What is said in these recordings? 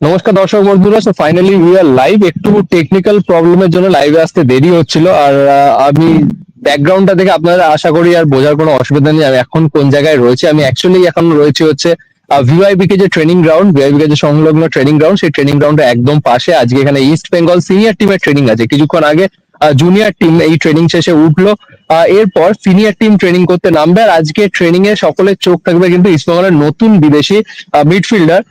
নমস্কার দর্শক বন্ধুরা so finally we are live একটু টেকনিক্যাল প্রবলেমের জন্য লাইভে আসতে দেরি হচ্ছিল, আর আমি ব্যাকগ্রাউন্ডটা দেখে আপনারা আশা করি আর বোঝার কোনো অসুবিধা নেই, আমি এখন কোন জায়গায় রয়েছে। আমি অ্যাকচুয়ালি এখন রয়েছে হচ্ছে ভিআইবি কে যে ট্রেনিং গ্রাউন্ড ভিআইবি কে যে সংলগ্ন ট্রেনিং গ্রাউন্ড সেই ট্রেনিং গ্রাউন্ডের একদম পাশে। আজকে এখানে ইস্ট বেঙ্গল সিনিয়র টিমের ট্রেনিং আছে। কিছুক্ষণ আগে জুনিয়র টিম এই ট্রেনিং শেষে উঠল। এরপর সিনিয়র টিম ট্রেনিং করতে নামবে, আর আজকে ট্রেনিং এ সকলের চোখ থাকবে কিন্তু ইস্ট বেঙ্গলের নতুন বিদেশি মিডফিল্ডার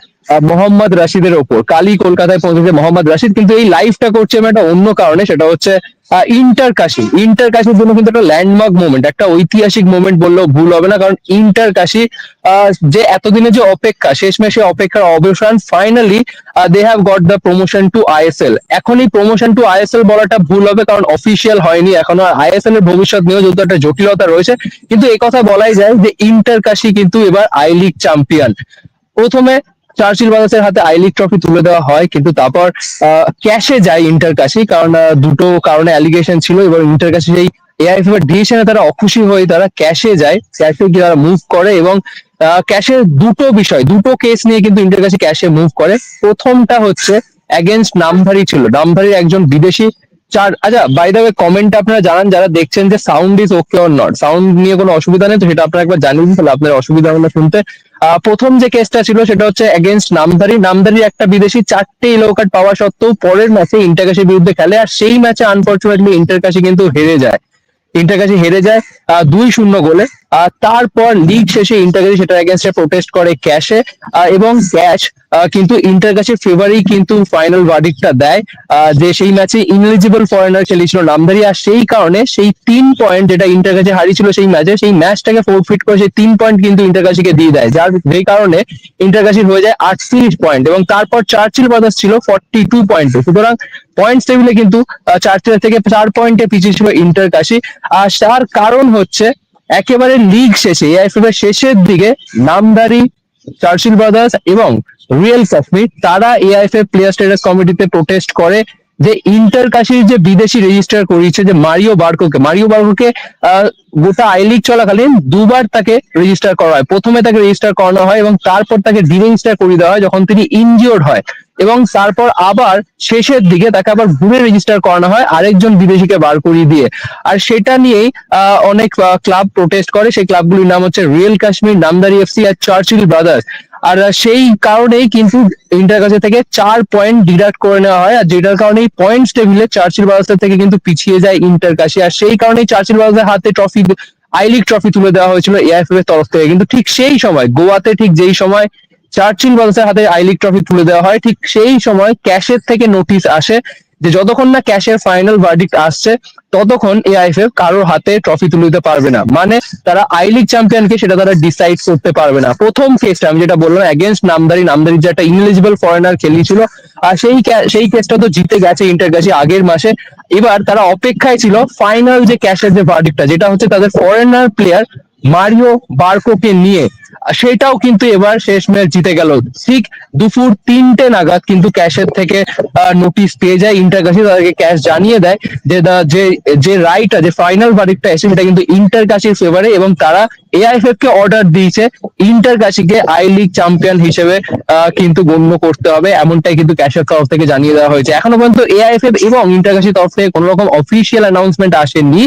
মোহাম্মদ রাশিদের ওপর। কালই কলকাতায় পৌঁছেছে মোহাম্মদ রাশিদ, কিন্তু এই লাইভটা করছে আমি একটা অন্য কারণে, সেটা হচ্ছে ইন্টার কাশি ইন্টার কাশির জন্য কিন্তু একটা ল্যান্ডমার্ক মোমেন্ট একটা ঐতিহাসিক মোমেন্ট বললেও ভুল হবে না, কারণ ইন্টার কাশি যে এতদিনের যে অপেক্ষা, শেষমেশ সেই অপেক্ষার অবসান finally they have got the promotion to ISL এখন এই প্রমোশন টু আইএসএল বলাটা ভুল হবে, কারণ অফিসিয়াল হয়নি, এখনও আইএসএল এর ভবিষ্যৎ নিয়েও যেহেতু একটা জটিলতা রয়েছে। কিন্তু কথা বলাই যায় যে ইন্টার কাশি কিন্তু এবার আই লিগ চ্যাম্পিয়ন প্রথমে চার্চিল ব্রাদার্সের হাতে আই লিগ ট্রফি তুলে দেওয়া হয়, কিন্তু তারপর ক্যাশে যায় ইন্টার কাশি কারণ দুটো কারণে অ্যালিগেশন ছিল, এবার ইন্টার কাশি যেই এআইএফ এর ডিসিশনে তারা অখুশি হয়ে তারা ক্যাশে যায় ক্যাশে গিয়ে তারা মুভ করে এবং ক্যাশে দুটো বিষয়, দুটো কেস নিয়ে কিন্তু ইন্টার কাশি ক্যাশে মুভ করে। প্রথমটা হচ্ছে অ্যাগেনস্ট নামধারী ছিল। নামধারী একজন বিদেশি চার আচ্ছা বাই দ্য ওয়ে কমেন্ট আপনারা জানান, যারা দেখছেন যে sound is okay or not sound নিয়ে কোনো অসুবিধা নেই, তো সেটা আপনারা একবার জানিয়ে দিন, তাহলে আপনার অসুবিধা হলো শুনতে। প্রথম যে কেসটা ছিল সেটা হচ্ছে এগেনস্ট নামধারি নামধারি একটা বিদেশি চারটে ইলো কার্ড পাওয়া সত্ত্বেও পরের ম্যাচে ইন্টারকাশির বিরুদ্ধে খেলে আর সেই ম্যাচে আনফর্চুনেটলি ইন্টারকাশি কিন্তু হেরে যায়। ইন্টারকাশি হেরে যায় দুই শূন্য গোলে। তারপর লিগ শেষে ইন্টারকাশি সেটা এগেনস্টে প্রোটেস্ট করে ক্যাশে এবং ক্যাশ কিন্তু ইন্টারকাশির ফেভারেই কিন্তু ফাইনাল ভার্ডিকটা দেয়। যে সেই ম্যাচে ইনএলিজিবল ফরেনার খেলেছিল নামধারী। আর সেই কারণে সেই তিন পয়েন্ট যেটা ইন্টার কাছে হারিয়েছিল সেই ম্যাচে সেই ম্যাচটাকে ফোরফিট করে সেই তিন পয়েন্ট কিন্তু ইন্টার কাশিকে দিয়ে দেয়। যার যেই কারণে ইন্টার কাশির হয়ে যায় আটত্রিশ পয়েন্ট এবং তারপর চার্চিল ব্রাদার্স ছিল ফর্টি টু পয়েন্ট সুতরাং পয়েন্টস টেবিলে কিন্তু আহ, চার্চিল থেকে চার পয়েন্টে পিছিয়ে ছিল ইন্টার কাশি আর তার কারণ হচ্ছে একেবারে লিগ শেষে এআইএফএফ শেষের দিকে নামদারি, চার্চিল ব্রাদার্স এবং রিয়েল কাশ্মীর তারা এআইএফএফ প্লেয়ার স্টেটাস কমিটিতে প্রোটেস্ট করে যে ইন্টার কাশির যে বিদেশি রেজিস্টার করিয়েছে যে মারিও বার্কোকে মারিও বার্কোকে গোটা আই লিগ চলাকালীন দুবার তাকে রেজিস্টার করা হয়। প্রথমে তাকে রেজিস্টার করানো হয় এবং তারপর তাকে ডিরেজিস্টার করিয়ে দেওয়া হয় যখন তিনি ইনজিওর্ড হয়। এবং তারপর আবার শেষের দিকে তাকে আবার ঘুরে রেজিস্টার করানো হয় আরেকজন বিদেশিকে বার করিয়ে দিয়ে। আর সেটা নিয়েই অনেক ক্লাব প্রোটেস্ট করে। সেই ক্লাবগুলির নাম হচ্ছে রিয়েল কাশ্মীর নামদারি এফসি আর চার্চিল ব্রাদার্স আর সেই কারণেই কিন্তু ইন্টার কাছে থেকে চার পয়েন্ট ডিডাক্ট করে নেওয়া হয়। আর যেটার কারণে পয়েন্টস টেবিলে চার্চিল ব্রাদার্স থেকে কিন্তু পিছিয়ে যায় ইন্টার কাশি আর সেই কারণেই চার্চিল ব্রাদার্সের হাতে ট্রফি আই লিগ ট্রফি তুলে দেওয়া হয়েছিল এআইএফএফ এর তরফ থেকে। কিন্তু ঠিক সেই সময়, গোয়াতে ঠিক যেই সময় চার্চিল ব্রাদার্সের হাতে আই লিগ ট্রফি তুলে দেওয়া হয়। ঠিক সেই সময় ক্যাশের থেকে নোটিশ আসে যে যতক্ষণ না ক্যাশের ফাইনাল ভার্ডিক্ট আসছে, ততক্ষণ এআইএফএফ কারোর হাতে ট্রফি তুলে দিতে পারবে না। মানে তারা আই লিগ চ্যাম্পিয়নকে সেটা তারা ডিসাইড করতে পারবে না। প্রথম কেসটা আমি যেটা বললাম এগেনস্ট নামদারি নামদারি যে একটা ইনএলিজিবল ফরেনার খেলিয়েছিল, আর সেই সেই কেসটা তো জিতে গেছে ইন্টার গেছে আগের মাসে। এবার তারা অপেক্ষায় ছিল ফাইনাল যে ক্যাশের যে ভার্ডিক্টটা যেটা হচ্ছে তাদের ফরেনার প্লেয়ার মারিও বার্কোকে নিয়ে। সেটাও কিন্তু এবার শেষ ম্যাচ জিতে গেল। ঠিক দুপুর তিনটে নাগাদ কিন্তু ক্যাশের থেকে নোটিশ পেয়ে যায় ইন্টার কাশি। তাদেরকে ক্যাশ জানিয়ে দেয় যে যে যে রাইটটা যে ফাইনাল ভার্ডিক্টটা এসে সেটা কিন্তু ইন্টার কাশির ফেভারে এবং তারা এআইএফএফ কে অর্ডার দিয়েছে। ইন্টার কাশিকে আই লিগ চ্যাম্পিয়ন হিসেবে কিন্তু গণ্য করতে হবে। এমনটাই কিন্তু ক্যাশের তরফ থেকে জানিয়ে দেওয়া হয়েছে। এখনও পর্যন্ত এআইএফএফ এবং ইন্টার কাশির তরফ থেকে কোনো রকম অফিসিয়াল অ্যানাউন্সমেন্ট আসেনি।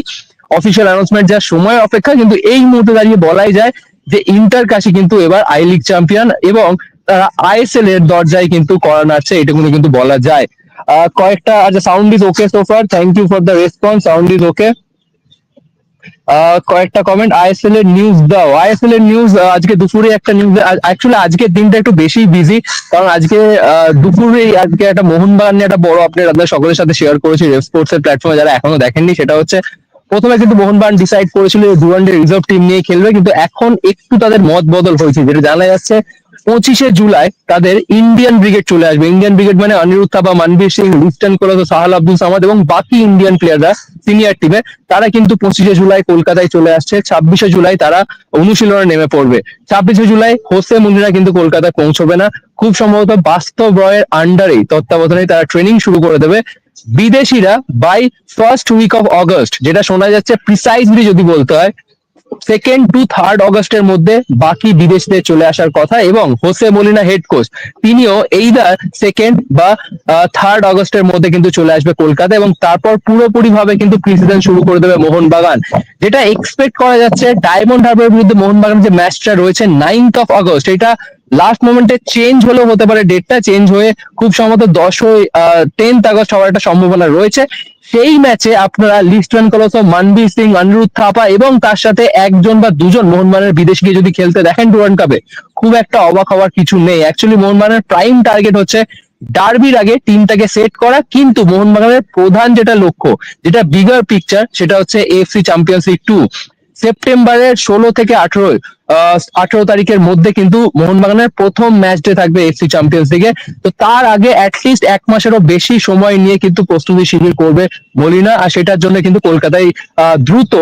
অফিসিয়াল অ্যানাউন্সমেন্ট যার সময় অপেক্ষা, কিন্তু এই মুহূর্তে দাঁড়িয়ে বলাই যায় যে ইন্টার কাশি কিন্তু এবার আই লিগ চ্যাম্পিয়ন এবং তারা আইএসএল এর দরজায় কিন্তু করা নাড়ছে এটুকুনি কিন্তু বলা যায়। কয়েকটা আচ্ছা sound is okay so far thank you for the response sound is okay কয়েকটা কমেন্ট আইএসএল এর নিউজ দাও। আইএসএল এর নিউজ আজকে দুপুরে একটা নিউজ অ্যাকচুয়ালি আজকের দিনটা একটু বেশি বিজি কারণ আজকে দুপুরে আজকে একটা মোহনবাগান নিয়ে একটা বড় আপডেট আপনাদের সকলের সাথে শেয়ার করেছি রেফ স্পোর্টস এর প্ল্যাটফর্মে যারা এখনও দেখেননি, সেটা হচ্ছে প্রথমে কিন্তু মোহনবাগান ডিসাইড করেছিল যে ডুরান্ডের রিজার্ভ টিম নিয়ে খেলবে, কিন্তু এখন একটু তাদের মত বদল হয়েছে, যেটা জানা যাচ্ছে পঁচিশে জুলাই তাদের ইন্ডিয়ান ব্রিগেড চলে আসবে। ইন্ডিয়ান ব্রিগেড মানে অনিরুদ্ধ থাপা মানবীর সিং লিস্টন কোলাতো সাহাল আব্দুল সামাদ এবং বাকি ইন্ডিয়ান প্লেয়াররা সিনিয়র টিমে তারা কিন্তু পঁচিশে জুলাই কলকাতায় চলে আসছে। ছাব্বিশে জুলাই তারা অনুশীলনে নেমে পড়বে। ছাব্বিশে জুলাই হোসে মুন্ডিরা কিন্তু কলকাতায় পৌঁছবে না। খুব সম্ভবত বাস্তব রয়ের আন্ডারেই তত্ত্বাবধানে তারা ট্রেনিং শুরু করে দেবে। বিদেশিরা by first week of August যেটা শোনা যাচ্ছে প্রিসাইজলি যদি বলতে হয় সেকেন্ড টু থার্ড অগস্টের মধ্যে বাকি বিদেশিদের চলে আসার কথা এবং হোসে মলিনা হেড কোচ তিনিও এইদার সেকেন্ড বা থার্ড অগস্টের মধ্যে কিন্তু চলে আসবে কলকাতা এবং তারপর পুরোপুরি ভাবে কিন্তু প্রিসিজন শুরু করে দেবে মোহনবাগান, যেটা এক্সপেক্ট করা যাচ্ছে ডায়মন্ড হারবারের বিরুদ্ধে মোহনবাগান যে ম্যাচটা রয়েছে নাইনথ অফ আগস্ট এটা লাস্ট মোমেন্টে চেঞ্জ হলেও হতে পারে ডেটটা চেঞ্জ হয়ে খুব সম্ভবত দশই টেন্থ আগস্ট হওয়ার একটা সম্ভাবনা রয়েছে। সেই ম্যাচে আপনারা লিস্টন কলস মানবীর সিং অনিরুদ্ধ থাপা এবং তার সাথে একজন বা দুজন মোহনবাগানের বিদেশকে যদি খেলতে দেখেন ওয়ার্ল্ড কাপে খুব একটা অবাক হওয়ার কিছু নেই। অ্যাকচুয়ালি মোহনবাগানের প্রাইম টার্গেট হচ্ছে ডার্বির আগে টিমটাকে সেট করা, কিন্তু মোহনবাগানের প্রধান যেটা লক্ষ্য, যেটা বিগার পিকচার সেটা হচ্ছে এফসি চ্যাম্পিয়ন্স লিগ টু সেপ্টেম্বরের ষোলো থেকে আঠারো আঠারো তারিখের মধ্যে কিন্তু মোহনবাগানের প্রথম ম্যাচ ডে থাকবে এফসি চ্যাম্পিয়ন্স লিগে তো তার আগে অ্যাটলিস্ট এক মাসেরও বেশি সময় নিয়ে কিন্তু প্রস্তুতি শিবির করবে মলিনা, আর সেটার জন্য কিন্তু কলকাতায় দ্রুত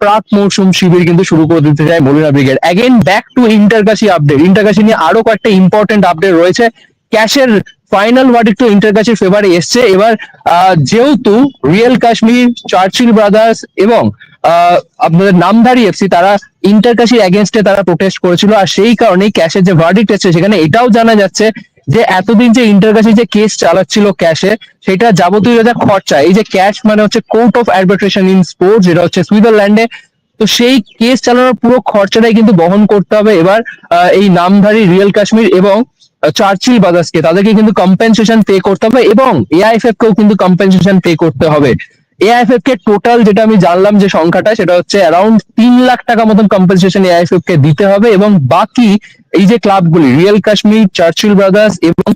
প্রাক মৌসুম শিবির কিন্তু শুরু করে দিতে চায় Molina brigade. Again back to Inter Kashi update Inter Kashi নিয়ে আরও কয়েকটা ইম্পর্টেন্ট আপডেট রয়েছে। ক্যাশের ফাইনাল ভার্ডিক্ট তো ইন্টারকাশির ফেভারে এসছে। এবার যেহেতু রিয়েল কাশ্মীর চার্চিল ব্রাদার্স এবং আপনাদের নামধারী এফসি তারা ইন্টারকাশির এগেনস্টে তারা প্রোটেস্ট করেছিল, আর সেই কারণেই ক্যাশের যে ভার্ডিক্ট এসছে সেখানে এটাও জানা যাচ্ছে যে এতদিন যে ইন্টারকাশি যে কেস চালাচ্ছিল ক্যাশে সেটা যাবতীয় যা খরচা, এই যে ক্যাশ মানে হচ্ছে court of arbitration in sports যেটা হচ্ছে সুইজারল্যান্ডে তো সেই কেস চালানোর পুরো খরচাটাই কিন্তু বহন করতে হবে। এবার এই নামধারী রিয়েল কাশ্মীর এবং চার্চিল ব্রাদার্সকে তাদেরকে কিন্তু কম্পেনসেশন পে করতে হবে এবং এআইএফএফ কেও কিন্তু কম্পেনসেশন পে করতে হবে। এআইএফএফ কে টোটাল যেটা আমি জানলাম যে সংখ্যাটা, সেটা হচ্ছে অ্যারাউন্ড তিন লাখ টাকা মতন কম্পেনসেশন এআইএফএফ কে দিতে হবে এবং বাকি এই যে ক্লাবগুলি রিয়েল কাশ্মীর চার্চিল ব্রাদার্স এবং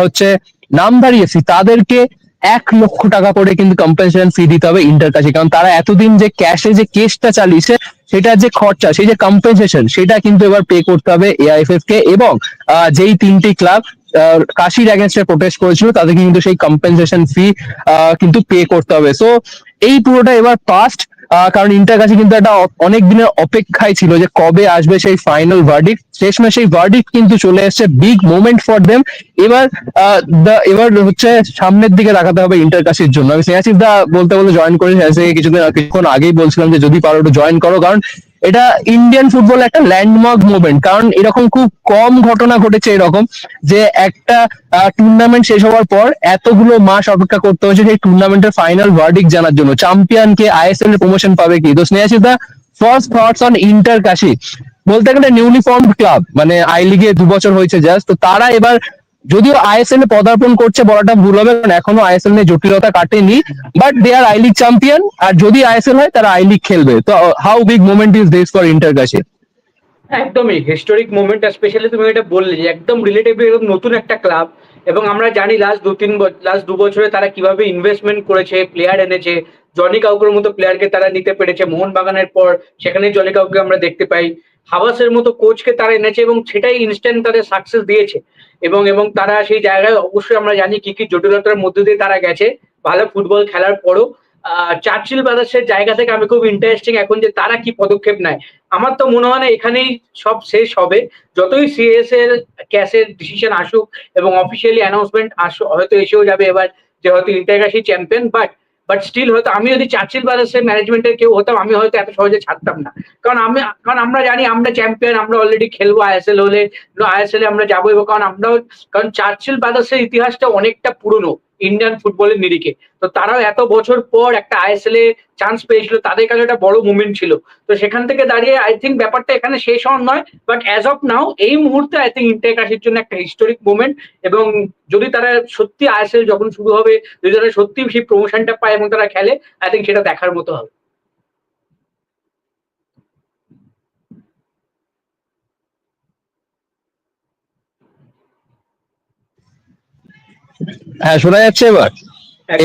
হচ্ছে নামধারী এফসি তাদেরকে এক লক্ষ টাকা করে কিন্তু কম্পেনসেশন ফি দিতে হবে ইন্টার কাছে কারণ তারা এতদিন যে ক্যাশে যে কেসটা চালিয়েছে সেটার যে খরচা, সেই যে কম্পেনসেশন সেটা কিন্তু এবার পে করতে হবে এআইএফএফ কে এবং যেই তিনটি ক্লাব কাশির এগেনস্টে প্রোটেস্ট করেছিল তাদেরকে কিন্তু সেই কম্পেনসেশন ফি কিন্তু পে করতে হবে। সো এই পুরোটা এবার পাস্ট কারণ ইন্টার কাছে কিন্তু একটা অনেক দিনের অপেক্ষায় ছিল যে কবে আসবে সেই ফাইনাল ভার্ডিক্ট শেষমেশ সেই ভার্ডিক্ট কিন্তু চলে এসেছে বিগ মোমেন্ট ফর দেম এবার এবার হচ্ছে সামনের দিকে রাখাতে হবে ইন্টার কাশির জন্য। আমি সিয়াসিফ দা বলতে বলতে জয়েন করে সিয়াসিফ কিছুদিন কিছুক্ষণ আগেই বলছিলাম যে যদি পারো একটু জয়েন করো, কারণ এটা ইন্ডিয়ান ফুটবল একটা ল্যান্ডমার্ক মুভমেন্ট কারণ এরকম খুব কম ঘটনা ঘটেছে এরকম যে একটা টুর্নামেন্ট শেষ হওয়ার পর এতগুলো মাস অপেক্ষা করতে হয়েছে সেই টুর্নামেন্টের ফাইনাল ভার্ডিক জানার জন্য। চ্যাম্পিয়ন কে আইএসএল এর প্রমোশন পাবে কি? তো Snehasish da first thoughts on Inter Kashi. বলতে গেলে নিউলি ফর্ম ক্লাব মানে আই লিগে দু বছর হয়েছে জাস্ট তো তারা এবার যদিও আইএসএল এ পদার্পণ করছে বলাটা ভুল হবে, কারণ এখনও আইএসএল নিয়ে জটিলতা কাটেনি but they are I league champion আর যদি আইএসএল হয়, তারা আই লিগ খেলবে। তো how big moment is this for Inter কাছে? একদমই হিস্টোরিক মোমেন্ট স্পেশালি তুমি এটা বললে যে একদম রিলেটিভলি একদম নতুন একটা ক্লাব এবং আমরা জানি লাস্ট দু, তিন লাস্ট দু বছরে তারা কীভাবে ইনভেস্টমেন্ট করেছে প্লেয়ার এনেছে, জনি কাউকের মতো প্লেয়ারকে তারা নিতে পেরেছে, মোহনবাগানের পর সেখানে জনি কাউকে আমরা দেখতে পাই, হাবাসের মতো কোচকে তারা এনেছে, এবং সেটাই ইনস্ট্যান্ট তাদের সাকসেস দিয়েছে। এবং এবং তারা সেই জায়গায় অবশ্যই আমরা জানি কি কি জটিলতার মধ্যে দিয়ে তারা গেছে। ভালো ফুটবল খেলার পরও। চার্চিল ব্রাদার্সের জায়গা থেকে আমি খুব ইন্টারেস্টিং এখন যে তারা কি পদক্ষেপ নেয়। আমার তো মনে হয় না এখানেই সব শেষ হবে। যতই সিএস এর ক্যাশের ডিসিশন আসুক এবং অফিসিয়ালি অ্যানাউন্সমেন্ট আসুক, হয়তো এসেও যাবে এবার যে হয়তো Inter Kashi champion but but still হয়তো আমি যদি চার্চিল ব্রাদার্সের ম্যানেজমেন্টের কেউ হতাম আমি হয়তো এত সহজে ছাড়তাম না। কারণ আমি, কারণ আমরা জানি আমরা চ্যাম্পিয়ন আমরা অলরেডি খেলব আইএসএল হলে আইএসএল এ আমরা যাব এবং কারণ আমরাও, কারণ চার্চিল ব্রাদার্সের ইতিহাসটা অনেকটা পুরনো। ইন্ডিয়ান ফুটবলের নিরিখে। তো তারাও এত বছর পর একটা আইএসএল এ চান্স পেয়েছিল, তাদের কাছে একটা বড় মুভমেন্ট ছিল। তো সেখান থেকে দাঁড়িয়ে আই থিঙ্ক ব্যাপারটা এখানে শেষ হওয়ার নয় বাট অ্যাজ অফ নাও এই মুহূর্তে আই থিঙ্ক ইন্টার কাশির জন্য একটা হিস্টোরিক মুভমেন্ট এবং যদি তারা সত্যি আইএসএল যখন শুরু হবে, যদি তারা সত্যি সেই প্রমোশনটা পায় এবং তারা খেলে আই থিঙ্ক সেটা দেখার মতো হবে। হ্যাঁ শোনা যাচ্ছে এবার?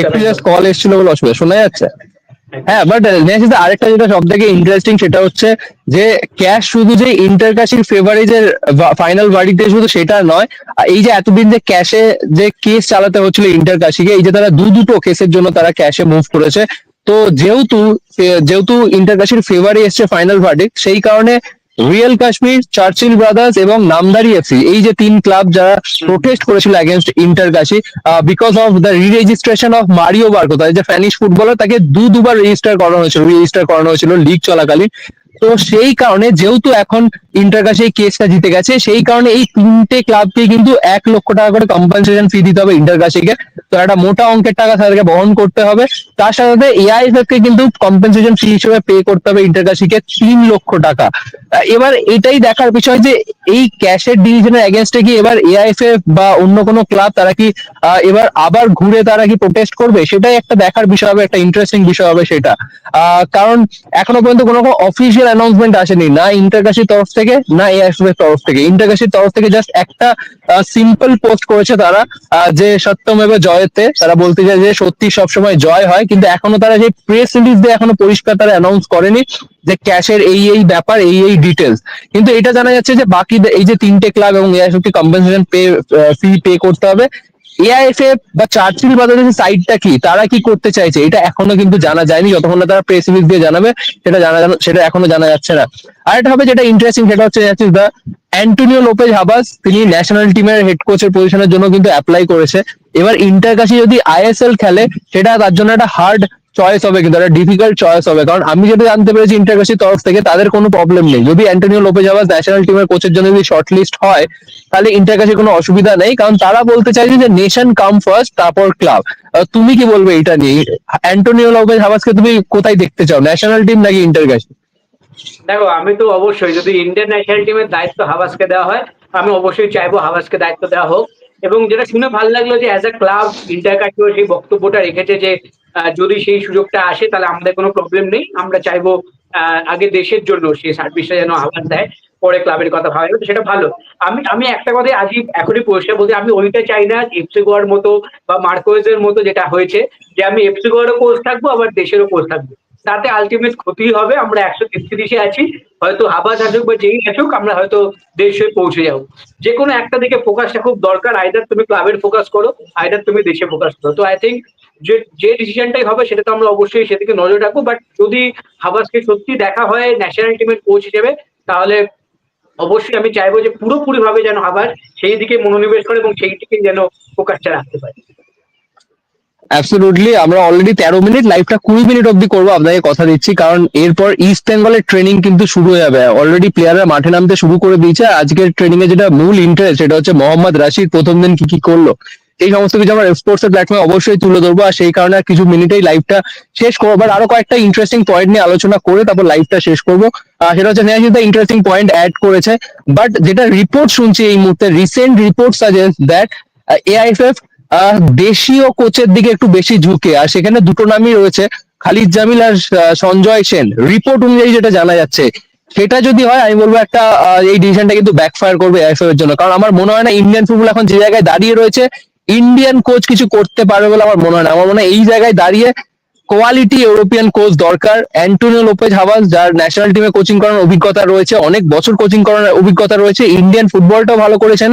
একটু জাস্ট কল এসেছিল বলে অসুবিধা শোনা যাচ্ছে? হ্যাঁ বাট আরেকটা যেটা সব থেকে ইন্টারেস্টিং সেটা হচ্ছে যে ক্যাশ শুধু যে ইন্টারকাশির ফেভারিজের ফাইনাল বাড়িতে শুধু সেটা নয় এই যে এতদিন যে ক্যাশে যে কেস চালাতে হচ্ছিল ইন্টারকাশিকে এই যে তারা দু দুটো কেসের জন্য তারা ক্যাশে মুভ করেছে। তো যেহেতু যেহেতু ইন্টারকাশির ফেভারে এসছে ফাইনাল ভার্ডিক্ট সেই কারণে রিয়েল কাশ্মীর চার্চিল ব্রাদার্স এবং নামদারি এফসি এই যে তিন ক্লাব যারা প্রোটেস্ট করেছিল against Inter Kashi because of the re registration of Mario Barco তাদের যে ফ্যানিশ ফুটবলার তাকে দু দুবার রেজিস্টার করানো হয়েছিল রেজিস্টার করানো হয়েছিল লিগ চলাকালীন। তো সেই কারণে যেহেতু এখন ইন্টারকাশে এই কেসটা জিতে গেছে, সেই কারণে এই তিনটে ক্লাবকে কিন্তু এক লক্ষ টাকা করে কম্পেনসেশন ফি দিতে হবে ইন্টারকাশিকে তো একটা মোটা অঙ্কের টাকা তাদেরকে বহন করতে হবে। তার সাথে সাথে এআইএফএফ কে কিন্তু কম্পেনসেশন ফি হিসেবে পে করতে হবে ইন্টারকাশিকে তিন লক্ষ টাকা। এবার এটাই দেখার বিষয় যে এই ক্যাশের ডিভিশনের এগেনস্টে কি এবার এআইএফএফ বা অন্য কোনো ক্লাব তারা কি এবার আবার ঘুরে তারা কি প্রোটেস্ট করবে? সেটাই একটা দেখার বিষয় হবে, একটা ইন্টারেস্টিং বিষয় হবে সেটা। কারণ এখনও পর্যন্ত কোনো অফিসিয়াল অ্যানাউন্সমেন্ট আসেনি, না ইন্টারকাশির তরফ থেকে, না এর তরফ থেকে। ইন্টারকাশির তরফ থেকে জাস্ট একটা সিম্পল পোস্ট করেছে তারা যে সত্যমেবে জয়তে, তারা বলতে চায় যে সত্যি সবসময় জয় হয়, কিন্তু এখনও তারা যে প্রেস রিলিজ দিয়ে এখনও পরিষ্কার তারা অ্যানাউন্স করেনি যে ক্যাশের এই এই ব্যাপার, এই এই ডিটেলস কিন্তু এটা জানা যাচ্ছে যে বাকি এই যে তিনটে ক্লাব এবং এআইএফএফ কে কম্পেনসেশন পে ফি পে করতে হবে। এআইএফএফ বা চার্চিল বাজারের সাইডটা কি? তারা কি করতে চাইছে? এটা এখনও কিন্তু জানা যায়নি, যতক্ষণ না তারা প্রেস রিলিজ দিয়ে জানাবে, সেটা জানা সেটা এখনও জানা যাচ্ছে না। আর একটা হবে যেটা ইন্টারেস্টিং সেটা হচ্ছে দা অ্যান্টোনিও লোপেজ হাবাস তিনি ন্যাশনাল টিমের হেড কোচের পজিশনের জন্য কিন্তু অ্যাপ্লাই করেছে। এবার ইন্টার কাছে যদি আইএসএল খেলে, সেটা তার জন্য একটা হার্ড চয়েস হবে কিন্তু একটা ডিফিকাল্ট চয়েস হবে। কারণ আমি যেটা জানতে পেরেছি ইন্টারকাশির তরফ থেকে, তাদের কোনো প্রবলেম নেই। যদি অ্যান্টোনিও লোপেজ হাবাস ন্যাশনাল টিমের কোচের জন্য যদি শর্ট লিস্ট হয়, তাহলে ইন্টারকাশির কোনো অসুবিধা নেই। কারণ তারা বলতে চাইছে যে নেশন কাম ফার্স্ট তারপর ক্লাব তুমি কি বলবে এটা নিয়ে? অ্যান্টোনিও লোপেজ হাবাসকে তুমি কোথায় দেখতে চাও? ন্যাশনাল টিম নাকি ইন্টারকাশি দেখো, আমি তো অবশ্যই, যদি ইন্ডিয়ান ন্যাশনাল টিমের দায়িত্ব হাবাসকে দেওয়া হয়, আমি অবশ্যই চাইব হাবাসকে দায়িত্ব দেওয়া হোক। এবং যেটা শুনে ভালো লাগল যে অ্যাজ এ ক্লাব ইন্টারকাটিও সেই বক্তব্যটা রেখেছে যে যদি সেই সুযোগটা আসে তাহলে আমাদের কোনো প্রবলেম নেই। আমরা চাইব আগে দেশের জন্য সেই সার্ভিসটা যেন হাবাস দেয় পরে ক্লাবের কথা ভাবা যাবে, সেটা ভালো। আমি আমি একটা কথাই আজই এখনই পরিষ্কার বলছি আমি ওইটা চাই না এফসি গোয়ার মতো বা মার্কোয়েজের মতো যেটা হয়েছে যে আমি এফসি গোয়ারও কোচ থাকব আবার দেশেরও কোচ থাকব। তাতে আলটিমেট ক্ষতি হবে আমরা একশো তেত্রিশে আছি হয়তো হাবাস আসুক বা যেই আসুক আমরা হয়তো দেশ হয়ে পৌঁছে যাব। যে কোনো একটা দিকে ফোকাসটা খুব দরকার আইদার তুমি ক্লাবের ফোকাস করো আইদার তুমি দেশে ফোকাস করো। তো আই থিঙ্ক যে যে ডিসিশনটাই হবে সেটা তো আমরা অবশ্যই সেদিকে নজর রাখব। বাট যদি হাবাসকে সত্যি দেখা হয় ন্যাশনাল টিমের কোচ হিসেবে, তাহলে অবশ্যই আমি চাইব যে পুরোপুরি ভাবে যেন হাবাস সেই দিকে মনোনিবেশ করে এবং সেই দিকে যেন ফোকাসটা রাখতে পারে। অ্যাবসলিউটলি আমরা অলরেডি তেরো মিনিট লাইভটা কুড়ি মিনিট অব্দি করব, আপনাকে কথা দিচ্ছি, কারণ এরপর ইস্ট বেঙ্গলের ট্রেনিং কিন্তু শুরু হয়ে যাবে। অলরেডি প্লেয়াররা মাঠে নামতে শুরু করে দিয়েছে আজকের ট্রেনিং এ যেটা মূল ইন্টারেস্ট সেটা হচ্ছে মোহাম্মদ রাশিদ, প্রথম দিন কি কি করল। এই সমস্ত কিছু আমরা স্পোর্টস এর প্ল্যাটফর্মে অবশ্যই তুলে ধরবো। আর সেই কারণে আর কিছু মিনিটেই লাইভটা শেষ করব। বাট আরও কয়েকটা ইন্টারেস্টিং পয়েন্ট নিয়ে আলোচনা করে তারপর লাইভটা শেষ করব। সেটা হচ্ছে নেহাজিদা ইন্টারেস্টিং পয়েন্ট অ্যাড করেছে। বাট যেটা রিপোর্ট শুনছি এই মুহূর্তে recent report suggest that AIFF দেশীয় কোচের দিকে একটু বেশি ঝুঁকে। আর সেখানে দুটো নামই রয়েছে, খালিদ জামিল আর সঞ্জয় সেন। রিপোর্ট অনুযায়ী যেটা জানা যাচ্ছে, সেটা যদি হয়, আমি বলব একটা এই ডিসিশনটা কিন্তু ব্যাকফায়ার করবে এআইএফএফ এর জন্য। কারণ আমার মনে হয় না ইন্ডিয়ান ফুটবল এখন যে জায়গায় দাঁড়িয়ে রয়েছে ইন্ডিয়ান কোচ কিছু করতে পারবে বলে আমার মনে হয় না। আমার মনে হয় এই জায়গায় দাঁড়িয়ে কোয়ালিটি ইউরোপিয়ান কোচ দরকার। অ্যান্টোনিও লোপেজ হাভাস যার ন্যাশনাল টিমে কোচিং করার অভিজ্ঞতা রয়েছে, অনেক বছর কোচিং করার অভিজ্ঞতা রয়েছে ইন্ডিয়ান ফুটবলটাও ভালো করেছেন।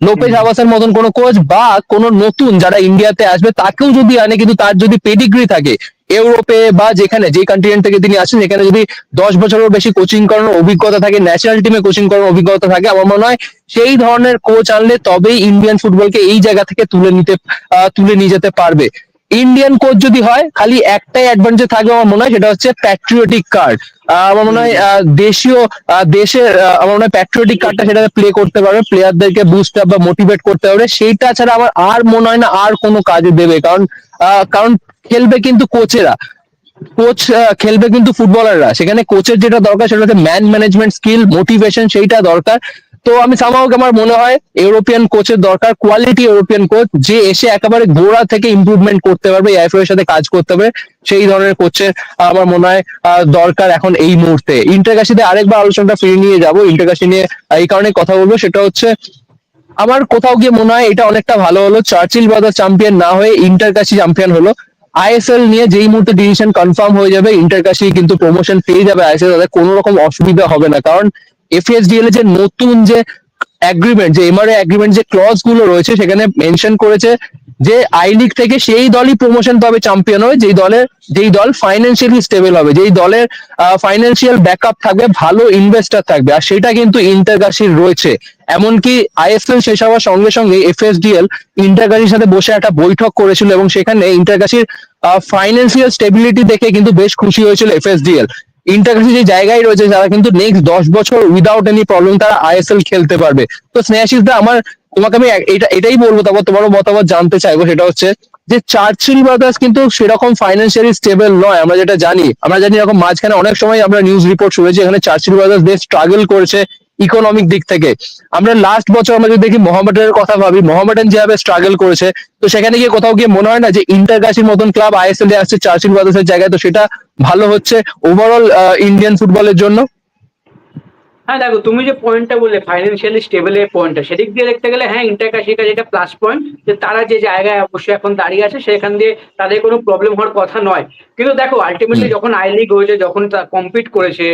লোপেজ হাভাসের মতন কোনো কোচ বা কোন নতুন যারা ইন্ডিয়াতে আসবে তাকেও যদি আনে কিন্তু তার যদি পেডিগ্রি থাকে ইউরোপে বা যেখানে যে কন্টিনেন্ট থেকে তিনি আসেন এখানে যদি দশ বছরের বেশি কোচিং করানোর অভিজ্ঞতা থাকে ন্যাশনাল টিমে কোচিং করানোর অভিজ্ঞতা থাকে আমার মনে হয় সেই ধরনের কোচ আনলে তবেই ইন্ডিয়ান ফুটবলকে এই জায়গা থেকে তুলে নিতে তুলে নিয়ে যেতে পারবে। ইন্ডিয়ান কোচ যদি হয় খালি একটাই অ্যাডভান্টেজ থাকবে আমার মনে হয় সেটা হচ্ছে প্যাট্রিয়টিক কার্ড আমার মনে হয় দেশীয় দেশের আমার মনে হয় প্যাট্রিয়টিক কার্ডটা সেটা প্লে করতে পারবে প্লেয়ারদেরকে বুস্ট আপ বা মোটিভেট করতে পারবে। সেইটা ছাড়া আমার আর মনে হয় না আর কোনো কাজে দেবে, কারণ কারণ খেলবে কিন্তু কোচেরা কোচ খেলবে কিন্তু ফুটবলাররা সেখানে কোচের যেটা দরকার সেটা হচ্ছে ম্যান ম্যানেজমেন্ট স্কিল মোটিভেশন সেইটা দরকার। তো আমি সামাও আমার মনে হয় ইউরোপিয়ান কোচের দরকার কোয়ালিটি ইউরোপিয়ান কোচ যে এসে একেবারে গোড়া থেকে ইমপ্রুভমেন্ট করতে পারবে এর সাথে কাজ করতে পারবে, সেই ধরনের কোচের আমার মনে হয় দরকার এখন এই মুহূর্তে। ইন্টারকাশিতে আরেকবার আলোচনাটা ফিরে নিয়ে যাব, ইন্টারকাশি নিয়ে এই কারণে কথা বলব, সেটা হচ্ছে আমার কোথাও গিয়ে মনে হয় এটা অনেকটা ভালো হলো, চার্চিল ব্রাদার চ্যাম্পিয়ন না হয়ে ইন্টারকাশি চ্যাম্পিয়ন হলো। আইএসএল নিয়ে যেই মুহূর্তে ডিসিশন কনফার্ম হয়ে যাবে, ইন্টারকাশি কিন্তু প্রমোশন পেয়ে যাবে আইএসএল তাদের কোনো রকম অসুবিধা হবে না। কারণ এফএসডিএল এর যে নতুন যে অ্যাগ্রিমেন্ট যে এমআরএ অ্যাগ্রিমেন্ট যে ক্লজগুলো রয়েছে, সেখানে মেনশন করেছে যে আই লিগ থেকে সেই দলই প্রমোশন পাবে চ্যাম্পিয়ন হবে যেই দলের, যেই দল ফাইন্যান্সিয়ালি স্টেবল হবে, যেই দলের ফাইন্যান্সিয়াল ব্যাকআপ থাকবে, ভালো ইনভেস্টর থাকবে। আর সেটা কিন্তু ইন্টারকাশির রয়েছে। এমনকি আইএসএল শেষ হওয়ার সঙ্গে সঙ্গে এফএসডিএল ইন্টারকাশির সাথে বসে একটা বৈঠক করেছিল এবং সেখানে ইন্টারকাশির ফাইন্যান্সিয়াল স্টেবিলিটি দেখে কিন্তু বেশ খুশি হয়েছিল এফএসডিএল ইন্টারকাশি যে জায়গায় রয়েছে, তারা কিন্তু নেক্সট দশ বছর উইদাউট এনি প্রবলেম তারা আইএসএল খেলতে পারবে। তো স্নেহাশিস দা আমার তোমাকে আমি এটা এটাই বলব, তারপর তোমারও মতামত জানতে চাইব, সেটা হচ্ছে যে চার্চিল ব্রাদার্স কিন্তু সেরকম ফাইন্যান্সিয়ালি স্টেবল নয়, আমরা যেটা জানি। আমরা জানি এরকম মাঝখানে অনেক সময় আমরা নিউজ রিপোর্ট শুনেছি, এখানে চার্চিল ব্রাদার্স বেশ স্ট্রাগল করেছে ইকোনমিক দিক থেকে। আমরা লাস্ট বছর আমরা যদি দেখি মোহামেডানের কথা ভাবি মোহামেডান যেভাবে স্ট্রাগল করেছে, তো সেখানে গিয়ে কোথাও গিয়ে মনে হয় না যে ইন্টারকাশির মতন ক্লাব আইএসএল এ আসছে চার্চিল ব্রাদার্সের জায়গায়, তো সেটা ভালো হচ্ছে ওভারঅল ইন্ডিয়ান ফুটবলের জন্য? হ্যাঁ দেখো তুমি যে পয়েন্টটা বললে ফাইন্যান্সিয়ালি স্টেবলের পয়েন্টটা সেদিক দিয়ে দেখতে গেলে হ্যাঁ ইন্টার কাছে এটা প্লাস পয়েন্ট যে তারা যে জায়গায় অবশ্যই এখন দাঁড়িয়ে আছে সেখান দিয়ে তাদের কোনো প্রবলেম হওয়ার কথা নয়। কিন্তু দেখো আলটিমেটলি যখন আই লিগ হয়েছে যখন কম্পিট করেছে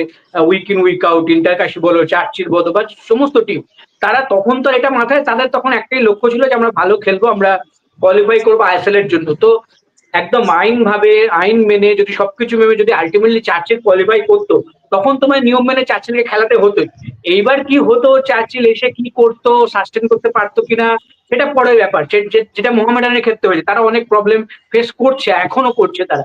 week in week out Inter Kashi বলো চার্চিল বলো বা সমস্ত টিম তারা তখন তো এটা মাথায় তাদের তখন একটাই লক্ষ্য ছিল যে আমরা ভালো খেলব আমরা কোয়ালিফাই করব আইএসএল এর জন্য। তো একদম আইন ভাবে আইন মেনে যদি সবকিছু মেনে যদি আলটিমেটলি চার্চিল কোয়ালিফাই করতো তখন তোমার নিয়ম মেনে চার্চিলকে খেলাতে হতো এইবার কি হতো চার্চিল এসে কি করতো সাস্টেন করতে পারতো কিনা সেটা পরের ব্যাপার। যেটা মোহামেডানের ক্ষেত্রে হয়েছে তারা অনেক প্রবলেম ফেস করছে এখনও করছে তারা।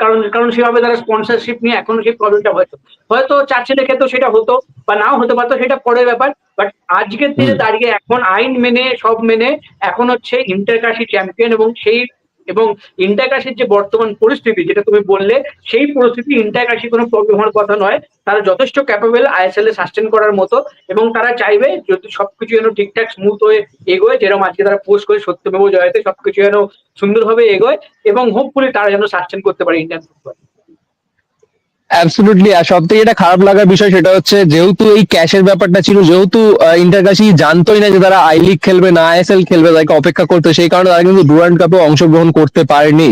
কারণ কারণ সেভাবে তারা স্পন্সরশিপ নিয়ে এখনও সেই প্রবলেমটা হয়তো। হয়তো চার্চিলের ক্ষেত্রে সেটা হতো বা নাও হতে পারতো সেটা পরের ব্যাপার। বাট আজকের দিনে দাঁড়িয়ে এখন আইন মেনে সব মেনে এখন হচ্ছে ইন্টারকাশি চ্যাম্পিয়ন এবং সেই এবং ইন্টাকাশির যে বর্তমান পরিস্থিতি, যেটা তুমি বললে, সেই পরিস্থিতি ইন্টাকাশি কোনো প্রবলেম হওয়ার কথা নয়। তারা যথেষ্ট ক্যাপেবল আইএসএল এ সাস্টেন করার মতো এবং তারা চাইবে যদি সবকিছু যেন ঠিকঠাক স্মুথ হয়ে এগোয়, যেরকম আজকে তারা পোস্ট করে সত্যমেব জয়তে, সবকিছু যেন সুন্দরভাবে এগোয় এবং হোপফুলি তারা যেন সাস্টেন করতে পারে ইন্ডিয়ান ফুটবল অ্যাবসলুটলি সব থেকে যেটা খারাপ লাগার বিষয় সেটা হচ্ছে যেহেতু এই ক্যাশের ব্যাপারটা ছিল, যেহেতু ইন্টার কাশি জানতোই না যে তারা আই লিগ খেলবে না আইএসএল খেলবে তাকে অপেক্ষা করতে, সেই কারণে তারা কিন্তু ডুরান্ড কাপে অংশগ্রহণ করতে পারেনি।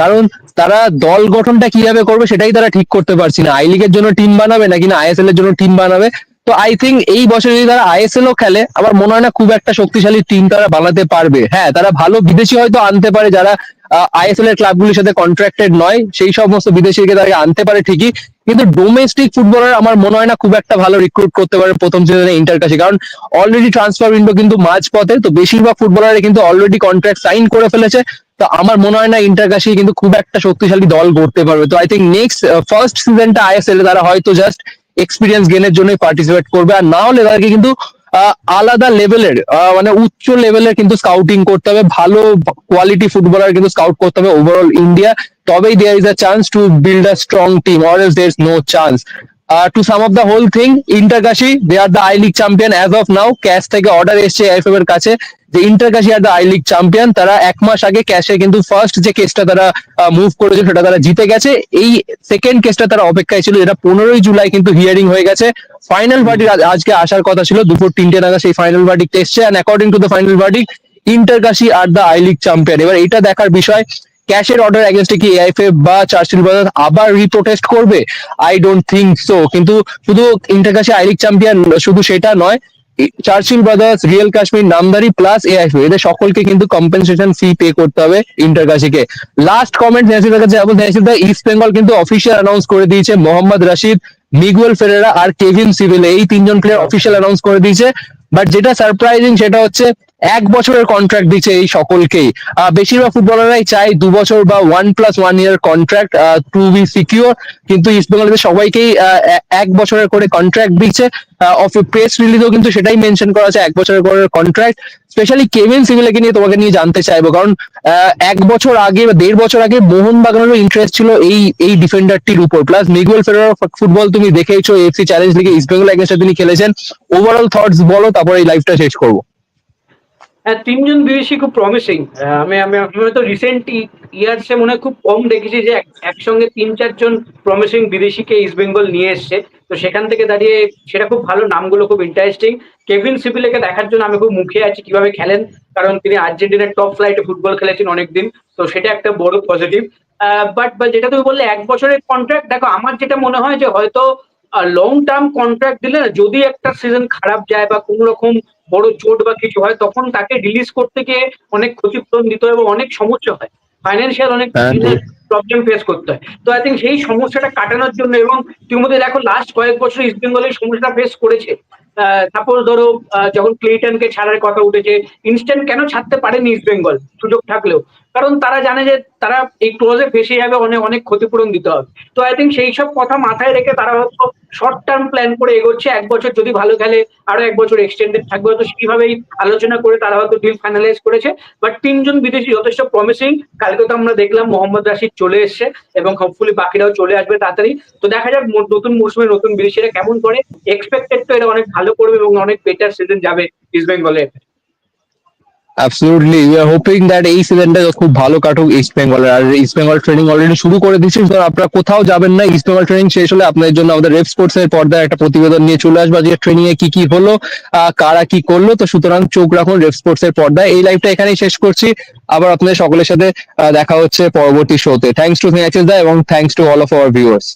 কারণ তারা দল গঠনটা কীভাবে করবে সেটাই তারা ঠিক করতে পারছি না। আই লিগের জন্য টিম বানাবে নাকি না আইএসএল এর জন্য টিম বানাবে? তো আই থিঙ্ক এই বছর যদি তারা আইএসএল ও খেলে, আমার মনে হয় না খুব একটা শক্তিশালী টিম তারা বানাতে পারবে। হ্যাঁ তারা ভালো বিদেশি হয়তো আনতে পারে যারা আইএসএল এর ক্লাবগুলির সাথে কন্ট্রাক্টেড নয়, সেই সমস্ত বিদেশিকে তারা আনতে পারে ঠিকই। কিন্তু ডোমেস্টিক ফুটবলার আমার মনে হয় না খুব একটা ভালো রিক্রুট করতে পারে প্রথম সিজনে ইন্টার কাছে। কারণ অলরেডি ট্রান্সফার উইন্ডো কিন্তু মাঝ পথে তো বেশিরভাগ ফুটবলার কিন্তু অলরেডি কন্ট্রাক্ট সাইন করে ফেলেছে। তো আমার মনে হয় না ইন্টার কাছে কিন্তু খুব একটা শক্তিশালী দল গড়তে পারবে। তো আই থিঙ্ক নেক্সট ফার্স্ট সিজনটা আইএসএল তারা হয়তো জাস্ট এক্সপিরিয়েন্স গেনের জন্যই পার্টিসিপেট করবে। আর না হলে তাদেরকে কিন্তু আলাদা লেভেলের মানে উচ্চ লেভেলের কিন্তু স্কাউটিং করতে হবে। ভালো কোয়ালিটি ফুটবলার কিন্তু স্কাউট করতে হবে ওভারঅল ইন্ডিয়া তবেই there is a chance to build a strong team or else there is no chance to some of the whole thing Inter Kashi they are the I league champion as of now cash থেকে order এসছে FF এর কাছে। যে Inter Kashi are the I league champion তারা এক মাস আগে ক্যাশে কিন্তু first যে কেসটা তারা মুভ করেছে সেটা তারা জিতে গেছে। এই সেকেন্ড কেসটা তারা অপেক্ষায় ছিল, যেটা পনেরোই জুলাই কিন্তু হিয়ারিং হয়ে গেছে। ফাইনাল ভার্ডিক আজকে আসার কথা ছিল, দুপুর তিনটে নাগাদ সেই ফাইনাল ভার্ডিক এসছে। And according to the final verdict Inter Kashi are the I league champion এবার এটা দেখার বিষয় ক্যাশের অর্ডার এগেনস্টে কি এআইএফএফ বা চার্চিল ব্রাদার্স আবার রিপ্রোটেস্ট করবে? আই ডোন্ট থিঙ্ক সো কিন্তু শুধু ইন্টারকাশি আই লিগ চ্যাম্পিয়ন শুধু সেটা নয় চার্চিল ব্রাদার্স রিয়েল কাশ্মীর নামদারি প্লাস এআইএফএ এদের সকলকে কিন্তু কম্পেনসেশন ফি পে করতে হবে ইন্টার ইন্টারকাশিকে লাস্ট কমেন্ট নেসিদের কাছে যাব। ইস্ট বেঙ্গল কিন্তু অফিসিয়াল অ্যানাউন্স করে দিয়েছে মোহাম্মদ রাশিদ মিগুয়েল ফেরেরা আর কেভিন সিভিল এই তিনজন প্লেয়ার অফিসিয়াল অ্যানাউন্স করে দিয়েছে। বাট যেটা সারপ্রাইজিং সেটা হচ্ছে এক বছরের কন্ট্রাক্ট দিচ্ছে এই সকলকেই। বেশিরভাগ ফুটবলাররাই চায় দু বছর বা one plus one year contract to be secure কিন্তু ইস্ট বেঙ্গলের সবাইকেই এক বছরের করে কন্ট্রাক্ট দিচ্ছে। প্রেস রিলিজেও কিন্তু সেটাই মেনশন করা আছে, এক বছরের করে কন্ট্রাক্ট স্পেশালি কেভিন সিভিলকে নিয়ে তোমাকে নিয়ে জানতে চাইব। কারণ এক বছর আগে বা দেড় বছর আগে মোহন বাগানেরও ইন্টারেস্ট ছিল এই এই ডিফেন্ডারটির উপর। প্লাস মিগুয়েল ফেরার ফুটবল তুমি দেখেইছো এফসি চ্যালেঞ্জ লিগে ইস্ট বেঙ্গল তিনি খেলেছেন। ওভারঅল থটস বলো, তারপরে এই লাইফটা শেষ করব। হ্যাঁ তিনজন বিদেশি খুব প্রমিসিং আমি আমি হয়তো রিসেন্ট ইয়ার্সে মনে হয় খুব কম দেখেছি যে এক- একসঙ্গে তিন, চারজন প্রমিসিং বিদেশিকে ইস্ট বেঙ্গল নিয়ে এসছে। তো সেখান থেকে দাঁড়িয়ে সেটা খুব ভালো, নামগুলো খুব ইন্টারেস্টিং কেভিন সিপিলেকে দেখার জন্য আমি খুব মুখে আছি, কীভাবে খেলেন? কারণ তিনি আর্জেন্টিনার টপ ফ্লাইটে ফুটবল খেলেছেন অনেকদিন, তো সেটা একটা বড় পজিটিভ বাট যেটা তুমি বললে, এক বছরের কন্ট্রাক্ট দেখো, আমার যেটা মনে হয় যে হয়তো লং টার্ম কন্ট্রাক্ট দিলে যদি একটা সিজন খারাপ যায় বা কোনো রকম বড় চোট বা কিছু হয় তখন তাকে রিলিজ করতে গিয়ে অনেক ক্ষতিপূরণ দিতে হয় এবং অনেক সমস্যা হয় ফাইন্যান্সিয়াল অনেক হ্যাঁ। প্রবলেম ফেস করতে হয়। তো আই থিঙ্ক সেই সমস্যাটা কাটানোর জন্য এবং তুমি মধ্যে দেখো লাস্ট কয়েক বছর ইস্ট বেঙ্গল এই সমস্যাটা ফেস করেছে। সাপোজ ধরো যখন ক্লেটনকে ছাড়ার কথা উঠেছে ইনস্ট্যান্ট কেন ছাড়তে পারেনি ইস্ট বেঙ্গল সুযোগ থাকলেও। কারণ তারা জানে যে তারা এই ক্লোজে ফেসে যাবে, অনেক অনেক ক্ষতিপূরণ দিতে হবে। তো আই থিঙ্ক সেই সব কথা মাথায় রেখে তারা হয়তো শর্ট টার্ম প্ল্যান করে এগোচ্ছে। এক বছর যদি ভালো খেলে, আরও এক বছর এক্সটেন্ডেড থাকবে। হয়তো সেইভাবেই আলোচনা করে তারা হয়তো ডিল ফাইনালাইজ করেছে। বাট তিনজন বিদেশি যথেষ্ট প্রমিসিং কালকে তো আমরা দেখলাম মোহাম্মদ রাশিদ চলে এসছে এবং হোপফুলি বাকিরাও চলে আসবে তাড়াতাড়ি। তো দেখা যাক নতুন মৌসুমে নতুন বিদেশিরা কেমন করে। এক্সপেক্টেড তো এটা অনেক ভালো করবে এবং অনেক বেটার সিজন যাবে ইস্ট বেঙ্গলে absolutely we are hoping that এই সিজনটা খুব ভালো কাটুক ইস্ট বেঙ্গলের আর ইস্ট বেঙ্গল ট্রেনিং অলরেডি শুরু করে দিচ্ছি সুতরাং আপনারা কোথাও যাবেন না। ইস্ট বেঙ্গল ট্রেনিং শেষ হলে আপনাদের জন্য আমাদের রেপ স্পোর্টস এর পর্দায় একটা প্রতিবেদন নিয়ে চলে আসব। যে ট্রেনিং এ কি কি হলো কারা কি করল। তো সুতরাং চোখ রাখুন রেপ স্পোর্টস এর পর্দায়। এই লাইভটা এখানেই শেষ করছি। আবার আপনাদের সকলের সাথে দেখা হচ্ছে পরবর্তী শোতে থ্যাংকস টু দা এবং thanks to all of our viewers